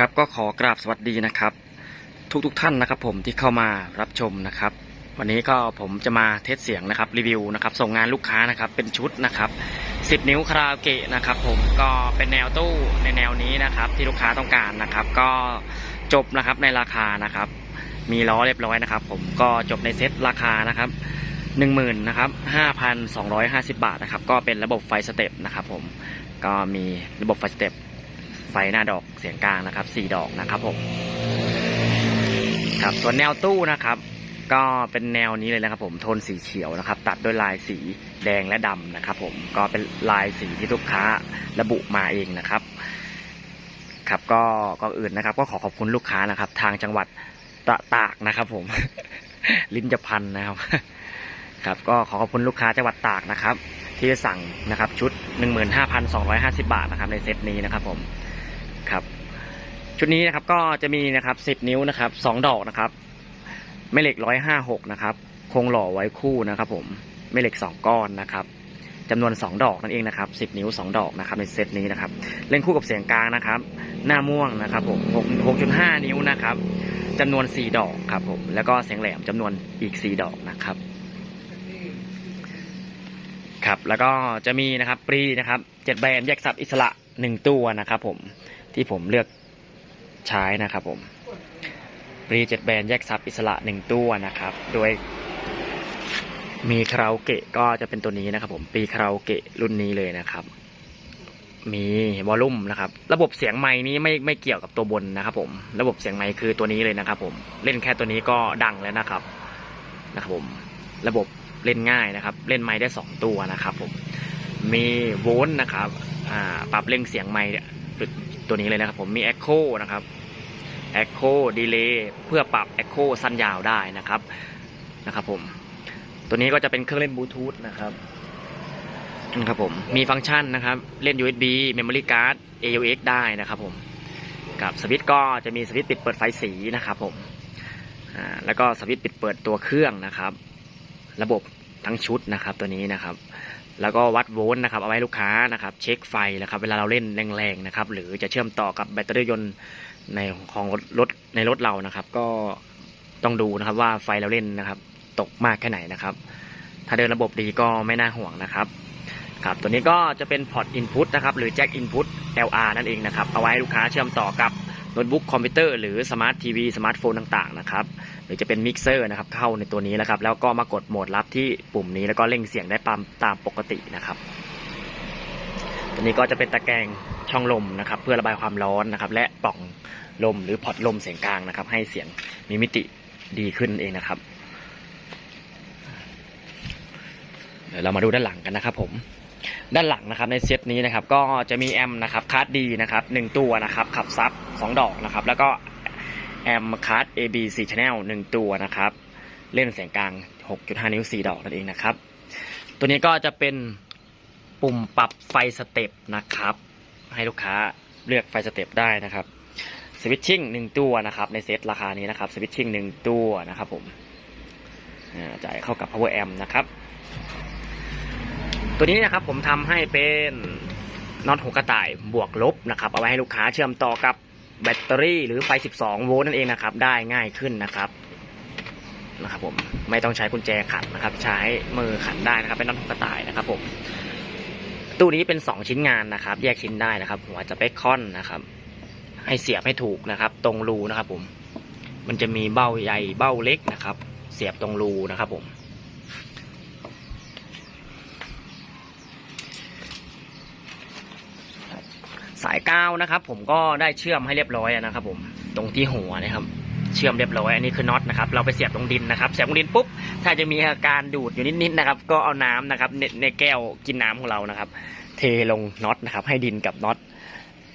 ครับก็ขอกราบสวัสดีนะครับ ทุกๆทท่านนะครับ ผมที่เข้ามารับชมนะครับ วันนี้ก็ผมจะมาเทสเสียงนะครับรีวิวนะครับ ส่งงานลูกค้านะครับเป็นชุดนะครับ 10 นิ้วคาราโอเกะนะครับ ผมก็เป็นแนวตู้ในแนวนี้นะครับ ที่ลูกค้าต้องการนะครับ ก็จบนะครับในราคานะครับ มีล้อเรียบร้อยนะครับ ผมก็จบในเซตราคานะครับหนึ่งหมื่นนะครับห้าพันสองร้อยห้าสิบาทนะครับ ก็เป็นระบบไฟสเต็ปนะครับ ผมก็มีระบบไฟสเต็ป ไฟหน้าดอกเสียงกลางนะครับสี่ดอกนะครับผมครับส่วนแนวตู้นะครับ ก็เป็นแนวนี้เลยนะครับ ผมโทนสีเขียวนะครับ ตัดด้วยลายสีแดงและดำนะครับ ผมก็เป็นลายสีที่ลูกค้าระบุมาเองนะครับ ครับก็ก็อื่นนะครับ ก็ขอขอบคุณลูกค้านะครับ ทางจังหวัดตะตากนะครับ ผมลิ้นจะพันนะครับ ครับ ก็ขอขอบคุณลูกค้าจังหวัดตากนะครับ ที่สั่งนะครับ ชุด 15,250 บาทนะครับ ในเซตนี้นะครับ ผม ครับ ชุดนี้นะครับก็จะมีนะครับสิบนิ้วนะครับสองดอกนะครับแม่เหล็กร้อยห้าหกนะครับคงหล่อไว้คู่นะครับ ผมแม่เหล็กสองก้อนนะครับจำนวนสองดอกนั่นเองนะครับสิบนิ้วสองดอกนะครับในเซตนี้นะครับเล่นคู่กับเสียงกลางนะครับ หน้าม่วงนะครับผมหกหกจุดห้านิ้วนะครับจำนวนสี่ดอกครับผมแล้วก็เสียงแหลมจำนวนอีกสี่ดอกนะครับครับแล้วก็จะมีนะครับปรีนะครับเจ็ดแบรนด์แยกสับอิสระหนึ่งตัวนะครับผม ที่ผมเลือกใช้นะครับผมปรีเจ็ดแบรนด์แยกซับอิสระหนึ่งตัวนะครับ โดย มีคาราโอเกะก็จะเป็นตัวนี้นะครับ ผมปีคาราโอเกะรุ่นนี้เลยนะครับ มีวอลลุ่มนะครับ ระบบเสียงไม้นี้ไม่ไม่เกี่ยวกับตัวบนนะครับ ผม ระบบเสียงไม้คือตัวนี้เลยนะครับ ผมเล่นแค่ตัวนี้ก็ดังแล้วนะครับนะครับผม ระบบเล่นง่ายนะครับ เล่นไม้ได้สองตัวนะครับ ผม มีโวลต์นะครับ อ่า ปรับเร่งเสียงไม้ ตัวนี้เลยนะครับผมมี Echo นะครับ Echo Delay เพื่อปรับ Echo สั้นยาวได้นะครับนะครับผมตัวนี้ก็จะเป็นเครื่องเล่นบลูทูธนะครับนะครับผมมีฟังก์ชันนะครับ เล่น USB Memory Card AUX ได้นะครับผมกับสวิตช์ก็จะมีสวิตช์ปิดเปิดไฟสีนะครับผมแล้วก็สวิตช์ปิดเปิดตัวเครื่องนะครับ ระบบทั้งชุดนะครับตัวนี้นะครับ แล้วก็วัดโวลต์นะครับเอาไว้ลูกค้านะครับ เช็คไฟนะครับ เวลาเราเล่นแรงๆนะครับ หรือจะเชื่อมต่อกับแบตเตอรี่ยนต์ในของรถในรถเรานะครับ ก็ต้องดูนะครับว่าไฟเราเล่นนะครับ ตกมากแค่ไหนนะครับ ถ้าเดินระบบดีก็ไม่น่าห่วงนะครับครับตัวนี้ก็จะเป็นพอร์ตอินพุตนะครับ หรือแจ็คอินพุต LR นั่นเองนะครับ เอาไว้ลูกค้าเชื่อมต่อกับ โน้ตบุ๊กคอมพิวเตอร์หรือสมาร์ททีวีสมาร์ทโฟนต่างๆนะครับหรือจะเป็นมิกเซอร์นะครับเข้าในตัวนี้นะครับ แล้วก็มากดโหมดลับที่ปุ่มนี้แล้วก็เร่งเสียงได้ตามตามปกตินะครับ ตัวนี้ก็จะเป็นตะแกรงช่องลมนะครับ เพื่อระบายความร้อนนะครับ และปล่องลมหรือพอร์ตลมเสียงกลางนะครับ ให้เสียงมีมิติดีขึ้นเองนะครับ เดี๋ยวเรามาดูด้านหลังกันนะครับผม ด้านหลังนะครับในเซตนี้นะครับก็จะมีแอมนะครับคาร์ดดีนะครับหนึ่งตัวนะครับขับซับสองดอกนะครับแล้วก็แอมคาร์ด AB 4 Channel หนึ่งตัวนะครับเล่นเสียงกลาง 6.5 นิ้ว 4 ดอกนั่นเองนะครับ ตัวนี้ก็จะเป็นปุ่มปรับไฟสเต็ปนะครับ ให้ลูกค้าเลือกไฟสเต็ปได้นะครับสวิตชิ่งหนึ่งตัวนะครับ ในเซตราคานี้นะครับสวิตชิ่งหนึ่งตัวนะครับผมจ่ายเข้ากับ power amp นะครับ ตัวนี้นะครับผมทำให้เป็นน็อตหัวกระต่ายบวกลบนะครับเอาไว้ให้ลูกค้าเชื่อมต่อกับแบตเตอรี่หรือไฟ 12 โวลต์นั่นเองนะครับ ได้ง่ายขึ้นนะครับนะครับผมไม่ต้องใช้กุญแจขันนะครับ ใช้มือขันได้นะครับ เป็นน็อตหัวกระต่ายนะครับผมตู้นี้เป็น 2 ชิ้นงานนะครับ แยกชิ้นได้นะครับ หัวจะเบคอนนะครับ ให้เสียบให้ถูกนะครับ ตรงรูนะครับผมมันจะมีเบ้าใหญ่เบ้าเล็กนะครับ เสียบตรงรูนะครับผม สายกาวนะครับ ผมก็ได้เชื่อมให้เรียบร้อยนะครับ ผมตรงที่หัวนะครับ เชื่อมเรียบร้อยอันนี้คือน็อตนะครับ เราไปเสียบตรงดินนะครับ เสียบตรงดินปุ๊บถ้าจะมีอาการดูดอยู่นิดๆนะครับ ก็เอาน้ำนะครับในในแก้วกินน้ำของเรานะครับ เทลงน็อตนะครับ ให้ดินกับน็อต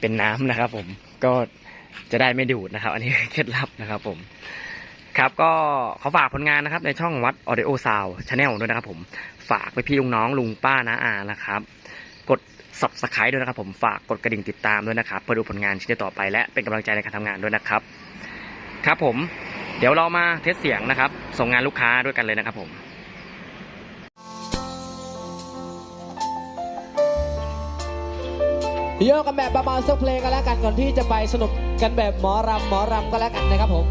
เป็นน้ำนะครับ ผมก็จะได้ไม่ดูดนะครับ อันนี้เคล็ดลับนะครับ ผมครับก็ขอฝากผลงานนะครับในช่องวัด Audio Sound Channel ด้วยนะครับผมฝากไปพี่ลุงน้องลุงป้าน้าอานะครับ กด subscribe ด้วยนะครับผมฝากกดกระดิ่งติดตามด้วยนะครับเพื่อดูผลงานชิ้นต่อไปและเป็นกำลังใจในการทำงานด้วยนะครับ ครับผมเดี๋ยวเรามาเทสเสียงนะครับ ส่งงานลูกค้าด้วยกันเลยนะครับผมโยกกันแบบเบาๆสักเพลงกันแล้วกันก่อนที่จะไปสนุกกันแบบหมอรำหมอรำก็แล้วกันนะครับผม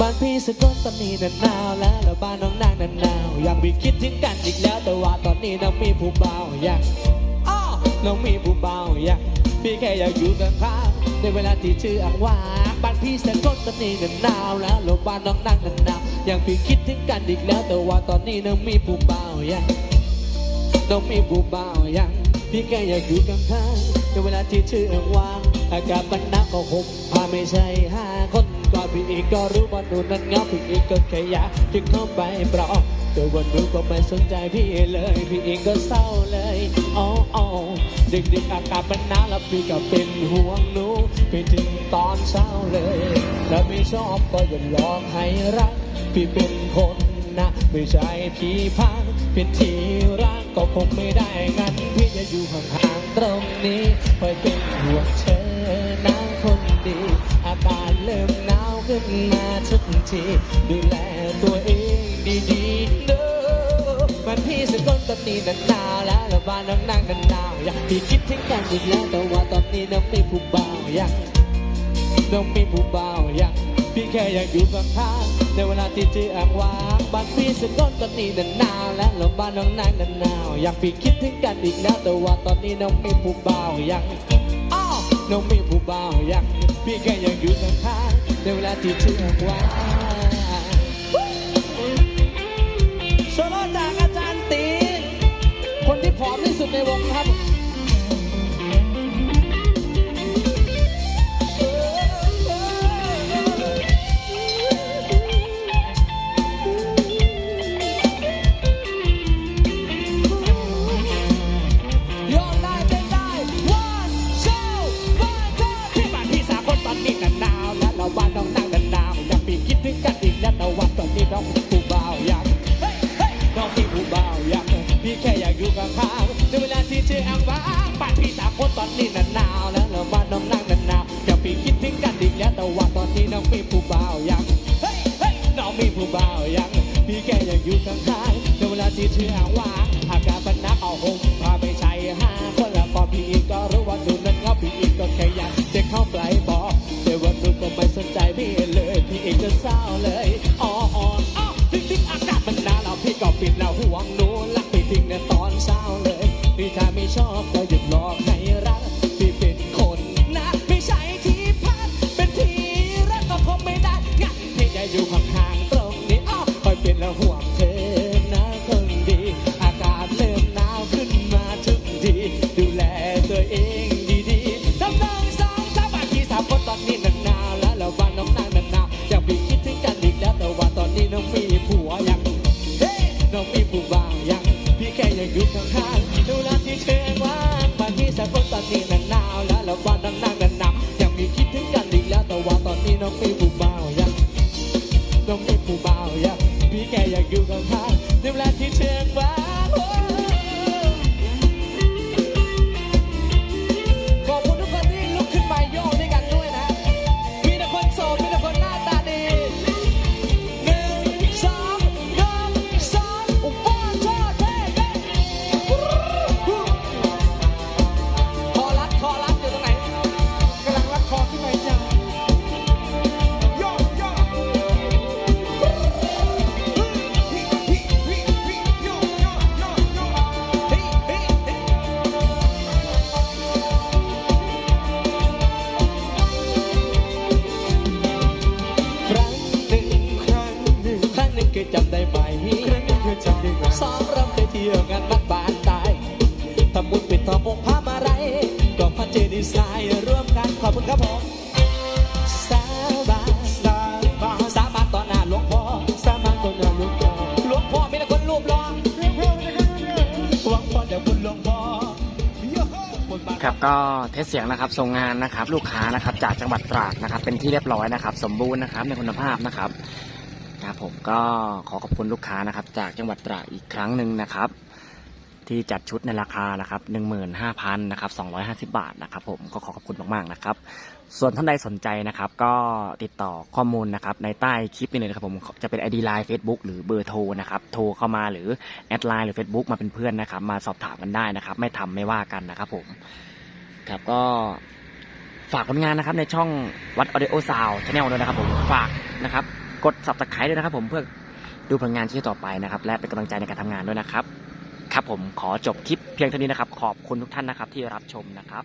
บ้านพี่สกลตอนนี้นันหนาวแล้วแล้วบ้านน้องนางนันหนาว ยากมีคิดถึงกันอีกแล้ว แต่ว่าตอนนี้น้องมีผู้บ่าอยากอ้อน้องมีผู้บ่าอยากพี่แค่อยากอยู่ข้างๆในเวลาที่ชื่ออังว่าบ้านพี่สกลตอนนี้นันหนาวแล้วแล้วบ้านน้องนางนันหนาวอยากมีคิดถึงกันอีกแล้ว แต่ว่าตอนนี้น้องมีผู้บ่าอยากน้องมีผู้บ่าวยังพี่แค่อยากอยู่ข้างๆในเวลาที่ชื่อว่างอากาศมันหนักก็ห่มผ้าไม่ใช่ห้าคนก็พี่เองก็รู้ว่าหนูนั้นเงาพี่เองก็แค่อยากจะเข้าไปปลอบ แต่วันหนูก็ไม่สนใจพี่เลย พี่เองก็เศร้าเลยอ๋ออ๋อเด็กๆอากาศมันหนาวแล้วพี่ก็เป็นห่วงหนูไปถึงตอนเช้าเลย แล้วไม่ชอบก็อย่าลองให้รัก พี่เป็นคนนะไม่ใช่พี่พังเป็นที่รักก็คงไม่ได้งั้นพี่จะอยู่ห่างๆตรงนี้คอยเป็นห่วงเธอนะคนดีอากาศเริ่มหนาวขึ้นมาทุกทีดูแลตัวเองดีๆเด้อ มันพี่สกลตอนนี้นันหนาวแล้วแล้วบ้านน้องนั่งนันหนาวอยากพี่คิดถึงกันอีกแล้วแต่ว่าตอนนี้น้องมีผู้บ่าวอยากน้องมีผู้บ่าวยังพี่แค่อยากอยู่ข้างๆในเวลาที่เจออ่างว่างบ้านพี่สกลตอนนี้นันหนาวและแล้วบ้านน้องนางนันหนาวอยากพี่คิดถึงกันอีกแล้วแต่ว่าตอนนี้น้องมีผู้บ่าวยังอ้าวน้องมีผู้บ่าวยังพี่แค่อยากอยู่ข้างๆในเวลาที่เจออ่างว่างโซ ผอมที่สุดในวงครับ วคนตอนนี้นันหนาวและเราบ้าน้องนั่งกันหนาวอยากปีคิดถึงกันอีกแล้วแต่ว่าตอนนี้น้องมีผู้บ่าวยากเฮ้ยเฮ้ยน้องมีผู้บ่าวยากพี่แค่อยากอยู่ข้างๆในเวลาที่เจออ่างว่างอากาศมันหนาวเอาห่มผ้าไปใช้ห้าคนละพอพี่อีกก็รู้ว่าหนูนั้นเขาพี่อีกก็แค่อยากจะเข้าไปบอกแต่ว่าหนูก็ไม่สนใจพี่เลยพี่เองก็เศร้าเลยอ๋ออ๋ออ๋อถึงถึงอากาศมันหนาวแล้วพี่ก็ปิดแล้วห่วงหนูรักพี่ทิ้งในตอนเช้าเลยพี่ถ้าไม่ชอบก็หยุดหลอกใพี่แค่ ก็เทสเสียงนะครับส่งงานนะครับ ลูกค้านะครับจากจังหวัดตราดนะครับ เป็นที่เรียบร้อยนะครับ สมบูรณ์นะครับในคุณภาพนะครับครับผมก็ขอขอบคุณลูกค้านะครับ จากจังหวัดตราดอีกครั้งหนึ่งนะครับ ที่จัดชุดในราคานะครับ15,000นะครับ250บาทนะครับ ผมก็ขอขอบคุณมากๆนะครับ ส่วนท่านใดสนใจนะครับ ก็ติดต่อข้อมูลนะครับ ในใต้คลิปนี้เลยนะครับผมจะเป็น ID Line Facebook หรือเบอร์โทรนะครับโทรเข้ามาหรือแอดไลน์หรือ Facebook มาเป็นเพื่อนนะครับ มาสอบถามกันได้นะครับ ไม่ทำไม่ว่ากันนะครับผม ครับก็ฝากผลงานนะครับในช่องวัดออเดโอซาวชาแนลด้วยนะครับผมฝากนะครับ กด subscribe ด้วยนะครับ ผมเพื่อดูผลงานที่ต่อไปนะครับ และเป็นกำลังใจในการทำงานด้วยนะครับ ครับผมขอจบคลิปเพียงเท่านี้นะครับ ขอบคุณทุกท่านนะครับที่รับชมนะครับ